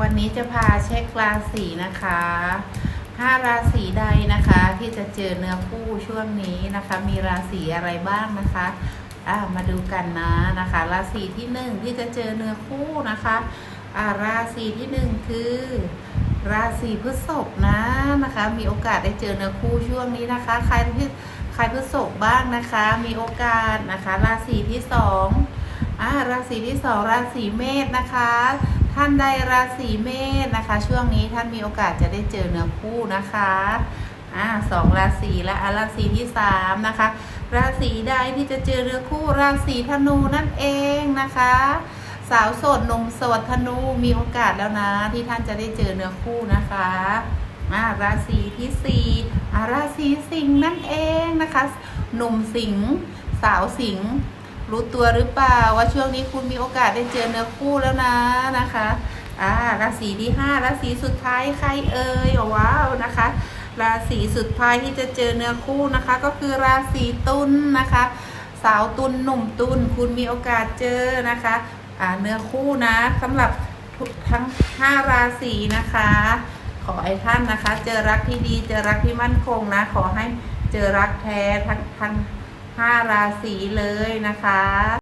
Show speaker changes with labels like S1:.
S1: วันนี้จะพาเช็คราศีนะคะห้าราศีใดนะคะที่จะเจอเนื้อคู่ช่วงนี้นะคะ มีราศีอะไรบ้างนะคะอ่ามาดูกันนะนะคะ ราศีที่หนึ่งที่จะเจอเนื้อคู่นะคะอ่าราศีที่หนึ่งคือราศีพฤษภนะนะคะ มีโอกาสได้เจอเนื้อคู่ช่วงนี้นะคะ ใครที่ใครพฤษภบ้างนะคะ มีโอกาสนะคะ ราศีที่สองอ่าราศีที่สองราศีเมษนะคะ ท่านใดราศีเมษนะคะ ช่วงนี้ท่านมีโอกาสจะได้เจอเนื้อคู่นะคะอ่าสองราศีและอะราศีที่สามนะคะ ราศีใดที่จะเจอเนื้อคู่ราศีธนูนั่นเองนะคะ สาวโสดหนุ่มโสดธนูมีโอกาสแล้วนะ ที่ท่านจะได้เจอเนื้อคู่นะคะอ่าราศีที่สี่อาราศีสิงห์นั่นเองนะคะ หนุ่มสิงห์สาวสิงห์ รู้ตัวหรือเปล่าว่าช่วงนี้คุณมีโอกาสได้เจอเนื้อคู่แล้วนะนะคะอ่าราศีที่ห้าราศีสุดท้ายใครเอ่ยว้าวนะคะราศีสุดท้ายที่จะเจอเนื้อคู่นะคะ ก็คือราศีตุลนะคะ สาวตุลหนุ่มตุลคุณมีโอกาสเจอนะคะอ่าเนื้อคู่นะสำหรับทุกทั้ง 5 ราศีนะคะ ขอให้ท่านนะคะ เจอรักที่ดีเจอรักที่มั่นคงนะ ขอให้เจอรักแท้ทั้งทั้ง 5 ราศีเลยนะคะ